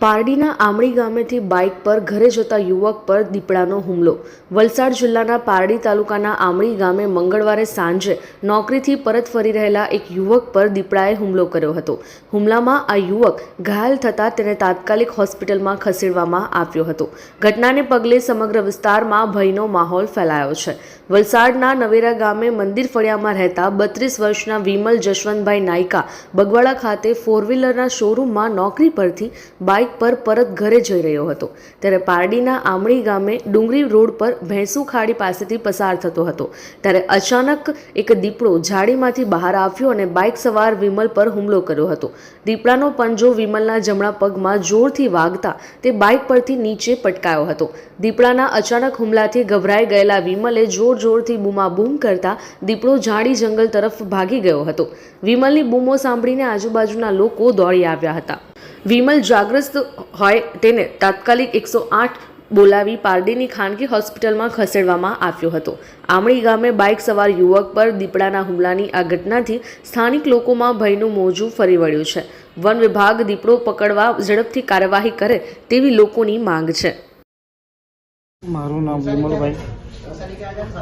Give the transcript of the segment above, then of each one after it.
પારડીના આમળી ગામેથી bike પર ઘરે જતા યુવક પર દીપડાનો હુમલો. વલસાડ જિલ્લાના પારડી તાલુકાના આમળી ગામે મંગળવારે સાંજે નોકરીથી પરત ફરી રહેલા એક યુવક પર દીપડાએ હુમલો કર્યો હતો. હુમલામાં આ યુવક ઘાયલ થતાં તેને તાત્કાલિક હોસ્પિટલમાં ખસેડવામાં આવ્યો હતો. ઘટનાને પગલે સમગ્ર વિસ્તારમાં ભયનો માહોલ ફેલાયો છે. વલસાડના નવેરા ગામે મંદિર ફળિયામાં રહેતા બત્રીસ વર્ષના વિમલ જશવંતભાઈ નાયકા બગવાડા ખાતે ફોર વ્હીલરના શોરૂમમાં નોકરી પરથી બાઇક પર પરત ઘરે જઈ રહ્યો હતો. ત્યારે પારડીના આમળી ગામે ડુંગરી રોડ પર ભેંસુ ખાડી પાસેથી પસાર થતો હતો. ત્યારે અચાનક એક દીપડો ઝાડીમાંથી બહાર આવ્યો અને બાઇક સવાર વિમલ પર હુમલો કર્યો હતો. દીપડાનો પંજો વિમલના જમણા પગમાં જોરથી વાગતા તે બાઇક પરથી નીચે પટકાયો હતો. દીપડાના અચાનક હુમલાથી ગભરાઈ ગયેલા વિમલે જોર જોરથી બૂમાબૂમ કરતા દીપડો ઝાડી જંગલ તરફ ભાગી ગયો હતો. વિમલની બૂમો સાંભળીને આજુબાજુના લોકો દોડી આવ્યા હતા. વિમલ જાગ્રસ્ત હોય તેને તાત્કાલિક એકસો આઠ બોલાવી પારડીની ખાનગી હોસ્પિટલમાં ખસેડવામાં આવ્યો હતો. આમળી ગામે બાઇક સવાર યુવક પર દીપડાના હુમલાની આ ઘટનાથી સ્થાનિક લોકોમાં ભયનું મોજું ફરી વળ્યું છે. વન વિભાગ દીપડો પકડવા ઝડપથી કાર્યવાહી કરે તેવી લોકોની માંગ છે. મારું નામ વિમલભાઈ.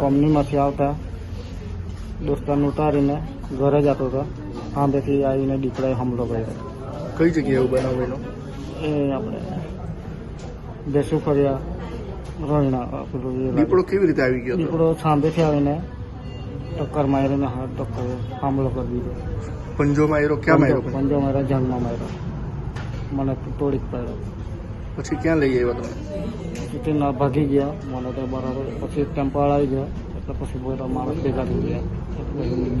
કોમનીમાંથી આવતા દોસ્તારને ઉતારીને ઘરે જતો હતો. આંબેથી આવીને દીપડાએ હુમલો કર્યો. કઈ જગ્યાએ એવું બનાવ એ આપણે બેસુ ફર્યા પેલું દીપડો કેવી રીતે આવી ગયો દીપડો સાંભેથી આવીને ટક્કર મારીને હાથ ટક્કર હુમલો કરી દીધો. પંજો માર્યો ક્યાં માર્યો? પંજો- માર્યો જંગમાં માર્યો. મને તો તોડી પાડ્યો. પછી ક્યાં લઈ આવ્યો તમે? તે ના ભાગી ગયા. મને તો બરાબર પછી ટેમ્પો આવી ગયા. એટલે પછી બધા માણસ ભેગા થઈ ગયા. પછી